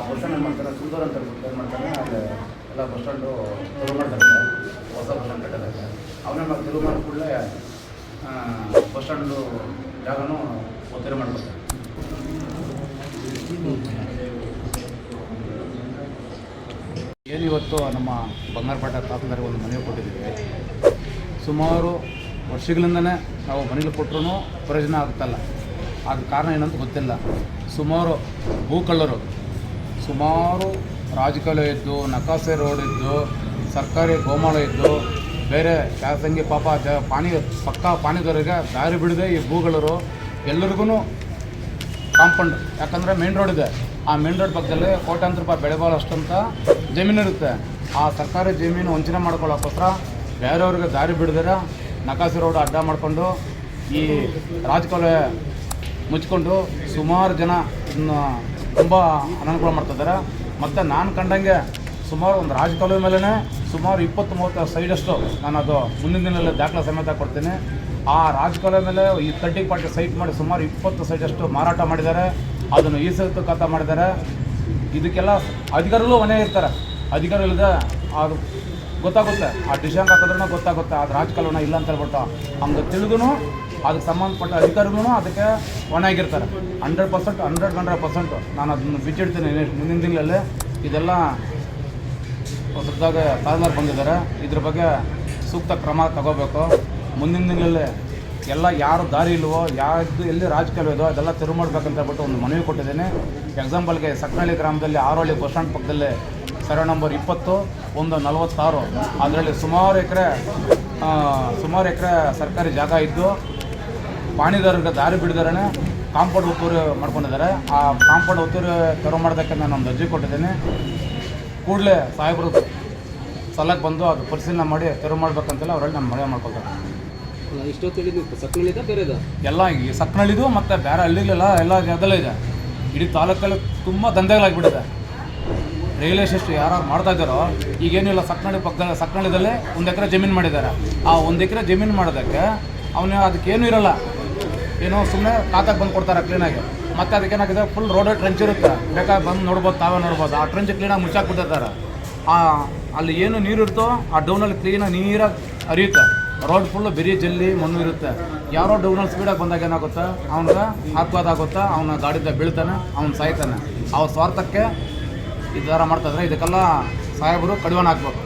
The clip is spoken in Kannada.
ಮಾಡ್ತಾರೆ ಸುಂದರ ಅಂತ ಏನು ಮಾಡ್ತಾನೆ ಅಲ್ಲಿ ಎಲ್ಲ ಬಸ್ ಸ್ಟ್ಯಾಂಡು ತೆರವು ಮಾಡ್ತಾರೆ ಹೊಸ ಬಸ್ ಸ್ಟ್ಯಾಂಡ್ ಕಟ್ಟೋದಕ್ಕೆ ಅವನೇ ಮಾಡಿ ತೆರವು ಮಾಡಿದ ಕೂಡಲೇ ಬಸ್ ಸ್ಟ್ಯಾಂಡು ಜಾಗನೂ ಒತ್ತೆ ಮಾಡ್ಬೋದು ಏನಿವತ್ತು ನಮ್ಮ ಬಂಗಾರಪೇಟೆ ತಾತಂದರಿಗೆ ಒಂದು ಮನೆಗೆ ಕೊಟ್ಟಿದ್ದೀವಿ. ಸುಮಾರು ವರ್ಷಗಳಿಂದನೇ ನಾವು ಮನೇಲಿ ಕೊಟ್ಟರು ಪ್ರಯೋಜನ ಆಗ್ತಲ್ಲ ಆದ ಕಾರಣ ಏನಂತ ಗೊತ್ತಿಲ್ಲ. ಸುಮಾರು ಭೂಕಳ್ಳರು ಸುಮಾರು ರಾಜಕಾಲುವೆ ಇದ್ದು ನಕಾಸೆ ರೋಡ್ ಇದ್ದು, ಸರ್ಕಾರಿ ಗೋಮಾಳ ಇದ್ದು, ಬೇರೆ ಶಾಸಂಗಿ ಪಾಪ ಜ ಪಾನಿ ಪಕ್ಕ ಪಾನಿದವರಿಗೆ ದಾರಿ ಬಿಡದೆ ಈ ಭೂಗಳರು ಎಲ್ಲರಿಗೂ ಕಾಂಪೌಂಡ್. ಯಾಕಂದರೆ ಮೇನ್ ರೋಡ್ ಇದೆ. ಆ ಮೇನ್ ರೋಡ್ ಪಕ್ಕದಲ್ಲಿ ಕೋಟ್ಯಾಂತರ ರೂಪಾಯಿ ಬೆಳೆ ಅಷ್ಟಂತ ಜಮೀನು ಇರುತ್ತೆ. ಆ ಸರ್ಕಾರಿ ಜಮೀನು ವಂಚನೆ ಮಾಡ್ಕೊಳ್ಳೋಕ್ಕೋಸ್ಕರ ಬೇರೆಯವ್ರಿಗೆ ದಾರಿ ಬಿಡದಿರ ನಕಾಸಿ ರೋಡ್ ಅಡ್ಡ ಮಾಡಿಕೊಂಡು ಈ ರಾಜಕಾಲುವೆ ಮುಚ್ಕೊಂಡು ಸುಮಾರು ಜನ ತುಂಬ ಅನನುಕೂಲ ಮಾಡ್ತಿದ್ದಾರೆ ಮತ್ತು ನಾನು ಕಂಡಂಗೆ ಸುಮಾರು ಒಂದು ರಾಜಕಾಲುವೆ ಮೇಲೇ ಸುಮಾರು ಇಪ್ಪತ್ತು ಮೂವತ್ತು ಸೈಡಷ್ಟು ನಾನು ಅದು ಮುಂದಿನ ದಿನದಲ್ಲಿ ದಾಖಲೆ ಸಮೇತ ಕೊಡ್ತೀನಿ. ಆ ರಾಜಕಾಲುವೆ ಮೇಲೆ ಈ ತರ್ಟಿ ಪಾರ್ಟಿ ಸೈಟ್ ಮಾಡಿ ಸುಮಾರು ಇಪ್ಪತ್ತು ಸೈಡಷ್ಟು ಮಾರಾಟ ಮಾಡಿದ್ದಾರೆ. ಅದನ್ನು ಈ ಸತ್ತು ಖಾತ ಮಾಡಿದ್ದಾರೆ. ಇದಕ್ಕೆಲ್ಲ ಅಧಿಕಾರಿಗಳು ಮನೆ ಇರ್ತಾರೆ. ಅಧಿಕಾರಿ ಇಲ್ಲದೆ ಅದು ಗೊತ್ತಾಗುತ್ತೆ. ಆ ಡಿಶಾಂಗ್ ಹಾಕಿದ್ರೂ ಗೊತ್ತಾಗುತ್ತೆ. ಅದು ರಾಜಕಾಲುವನ ಇಲ್ಲ ಅಂತ ಹೇಳ್ಬಿಟ್ಟು ಹಂಗೆ ತಿಳಿದು ಅದಕ್ಕೆ ಸಂಬಂಧಪಟ್ಟ ಅಧಿಕಾರಿಗಳು ಅದಕ್ಕೆ ಹೊಣೆಯಾಗಿರ್ತಾರೆ hundred percent hundred hundred percent ನಾನು ಅದನ್ನು ಬಿಚ್ಚಿಡ್ತೀನಿ ಮುಂದಿನ ದಿನಗಳಲ್ಲಿ ಇದೆಲ್ಲ ಹೊಸದಾಗಿ ತಾಳ್ಮಾರ್ ಬಂದಿದ್ದಾರೆ. ಇದ್ರ ಬಗ್ಗೆ ಸೂಕ್ತ ಕ್ರಮ ತಗೋಬೇಕು. ಮುಂದಿನ ದಿನಗಳಲ್ಲಿ ಎಲ್ಲ ಯಾರು ದಾರಿ ಇಲ್ವೋ ಯಾರ್ದು ಎಲ್ಲಿ ರಾಜಕೀಯ ಇದೋ ಅದೆಲ್ಲ ತೆರವು ಮಾಡ್ಬೇಕಂತ ಹೇಳ್ಬಿಟ್ಟು ಒಂದು ಮನವಿ ಕೊಟ್ಟಿದ್ದೀನಿ. ಎಕ್ಸಾಂಪಲ್ಗೆ ಸಕ್ನಳ್ಳಿ ಗ್ರಾಮದಲ್ಲಿ ಆರೋಳಿ ಬಸ್ ಸ್ಟ್ಯಾಂಡ್ ಪಕ್ಕದಲ್ಲಿ ಸರ್ವೆ ನಂಬರ್ ಇಪ್ಪತ್ತು, ಒಂದು ನಲವತ್ತಾರು. ಅದರಲ್ಲಿ ಸುಮಾರು ಎಕರೆ ಸುಮಾರು ಎಕರೆ ಸರ್ಕಾರಿ ಜಾಗ ಇದ್ದು ಪಾಣಿದಾರರಿಗೆ ದಾರಿ ಬಿಡಿದಾರೆ ಕಾಂಪೌಂಡ್ ಒತ್ತುವರಿ ಮಾಡ್ಕೊಂಡಿದ್ದಾರೆ. ಆ ಕಾಂಪೌಂಡ್ ಒತ್ತುವರಿ ತೆರವು ಮಾಡೋದಕ್ಕೆ ನಾನು ಒಂದು ಅರ್ಜಿ ಕೊಟ್ಟಿದ್ದೀನಿ. ಕೂಡಲೇ ಸಾಹೇಬರು ಸಲಕ್ಕೆ ಬಂದು ಅದು ಪರಿಶೀಲನೆ ಮಾಡಿ ತೆರವು ಮಾಡ್ಬೇಕಂತೆಲ್ಲ ಅವರಲ್ಲಿ ನಾನು ಮನವಿ ಸಕ್ನಲ್ಲಿದ್ದ ಬೇರೆದ? ಎಲ್ಲ ಈ ಸಕ್ನಳ್ಳಿದು ಮತ್ತು ಬೇರೆ ಹಳ್ಳಿಗಳೆಲ್ಲ ಎಲ್ಲ ಅದೆಲ್ಲ ಇದೆ. ಇಡೀ ತಾಲೂಕಲ್ಲಿ ತುಂಬ ದಂಧೆಗಳಾಗಿಬಿಟ್ಟಿದೆ. ರೈಲ್ವೆ ಸ್ಟೇಷನ್ ಯಾರು ಮಾಡ್ತಾ ಇದ್ದಾರೋ ಈಗೇನಿಲ್ಲ ಸಕ್ನಳ್ಳಿ ಪಕ್ಕದಲ್ಲಿ ಸಕ್ನಳ್ಳಿದಲ್ಲೇ ಒಂದು ಎಕರೆ ಜಮೀನು ಮಾಡಿದ್ದಾರೆ. ಆ ಒಂದು ಎಕರೆ ಜಮೀನು ಮಾಡೋದಕ್ಕೆ ಅವನು ಅದಕ್ಕೇನು ಇರಲ್ಲ. ಏನೋ ಸುಮ್ಮನೆ ಖಾತಾಗೆ ಬಂದು ಕೊಡ್ತಾರೆ ಕ್ಲೀನಾಗಿ ಮತ್ತೆ ಅದಕ್ಕೇನಾಗಿದೆ ಫುಲ್ ರೋಡ್ ಟ್ರೆಂಚ್ ಇರುತ್ತೆ. ಬೇಕಾಗಿ ಬಂದು ನೋಡ್ಬೋದು, ತಾವೇ ನೋಡ್ಬೋದು. ಆ ಟ್ರೆಂಚ್ ಕ್ಲೀನಾಗಿ ಮುಚ್ಚಾಕ್ಬಿಟ್ಟಿರ್ತಾರೆ ಆ, ಅಲ್ಲಿ ಏನು ನೀರು ಇರುತ್ತೋ, ಆ ಡೌನಲ್ಲಿ ಕ್ಲೀನಾಗಿ ನೀರಾಗಿ ಹರಿಯುತ್ತೆ. ರೋಡ್ ಫುಲ್ಲು ಬಿರಿ ಜಲ್ಲಿ ಮಣ್ಣು ಇರುತ್ತೆ. ಯಾರೋ ಡೌನಲ್ಲಿ ಸ್ಪೀಡಾಗಿ ಬಂದಾಗ ಏನಾಗುತ್ತೆ? ಅವನಿಗೆ ಆತ್ವಾದ ಆಗುತ್ತಾ. ಅವನ ಗಾಡಿದ ಬೀಳ್ತಾನೆ, ಅವ್ನು ಸಾಯ್ತಾನೆ. ಅವ್ರ ಸ್ವಾರ್ಥಕ್ಕೆ ಈ ಥರ ಮಾಡ್ತಾಯಿದ್ರೆ ಇದಕ್ಕೆಲ್ಲ ಸಾಹೇಬರು ಕಡಿವಾಣ ಹಾಕ್ಬೇಕು.